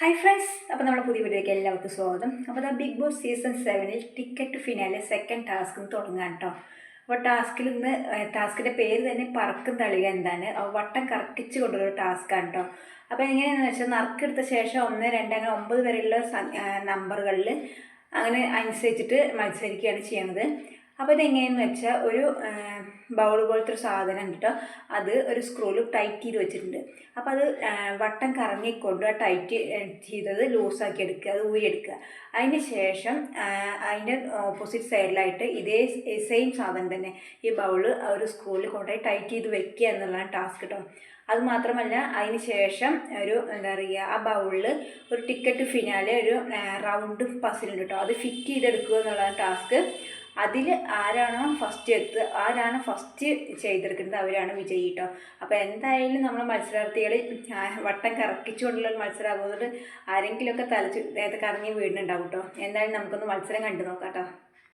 Hi friends അപ്പോൾ നമ്മുടെ പുതിയ വീഡിയോയ്ക്ക് എല്ലാവർക്കും സ്വാഗതം. അപ്പോൾ ദ ബിഗ് ബോസ് സീസൺ സെവനിൽ ടിക്കറ്റ് ഫിനാലെ സെക്കൻഡ് ടാസ്ക് തുടങ്ങാം കേട്ടോ അപ്പോൾ ടാസ്കിൽ നിന്ന് ടാസ്കിന്റെ പേര് തന്നെ പറക്കും തളിക എന്താണ്. വട്ടം കറക്കിച്ച് കൊണ്ടുള്ള ടാസ്ക്കാണ് കേട്ടോ അപ്പോൾ എങ്ങനെയാണെന്ന് വെച്ചാൽ നറുക്കെടുത്ത ശേഷം ഒന്ന് രണ്ട് അങ്ങനെ ഒമ്പത് വരെയുള്ള നമ്പറുകളിൽ അങ്ങനെ അനുസരിച്ചിട്ട് മത്സരിക്കുകയാണ് ചെയ്യുന്നത്. അപ്പോൾ ഇതെങ്ങനെയെന്ന് വെച്ചാൽ ഒരു ബൗൾ പോലത്തെ ഒരു സാധനം ഉണ്ട് കേട്ടോ അത് ഒരു സ്ക്രൂൽ ടൈറ്റ് ചെയ്ത് വെച്ചിട്ടുണ്ട്. അപ്പോൾ അത് വട്ടം കറങ്ങിക്കൊണ്ട് ആ ടൈറ്റ് ചെയ്തത് ലൂസാക്കി എടുക്കുക അത് ഊരിയെടുക്കുക അതിന് ശേഷം അതിന്റെ ഓപ്പോസിറ്റ് സൈഡിലായിട്ട് ഇതേ സെയിം സാധനം തന്നെ ഈ ബൗൾ ഒരു സ്ക്രൂൽ കൊണ്ടുപോയി ടൈറ്റ് ചെയ്ത് വെക്കുക എന്നുള്ളതാണ് ടാസ്ക് കേട്ടോ അത് മാത്രമല്ല അതിന് ശേഷം ഒരു എന്താ പറയുക ആ ബൗളിൽ ഒരു ടിക്കറ്റ് ഫിനാലെ ഒരു റൗണ്ട് പസിലുണ്ട് കേട്ടോ അത് ഫിറ്റ് ചെയ്തെടുക്കുക എന്നുള്ളതാണ് ടാസ്ക് അതിൽ ആരാണോ ഫസ്റ്റ് എത്തുക ആരാണ് ഫസ്റ്റ് ചെയ്തെടുക്കുന്നത് അവരാണ് വിജയി കേട്ടോ അപ്പോൾ എന്തായാലും നമ്മൾ മത്സരാർത്ഥികൾ വട്ടം കറക്കിച്ചുകൊണ്ടുള്ള മത്സരം അതുകൊണ്ട് ആരെങ്കിലുമൊക്കെ തലച്ച് നേരത്തെ കറങ്ങി വീടുന്നുണ്ടാവും കേട്ടോ എന്തായാലും നമുക്കൊന്ന് മത്സരം കണ്ടു നോക്കാം കേട്ടോ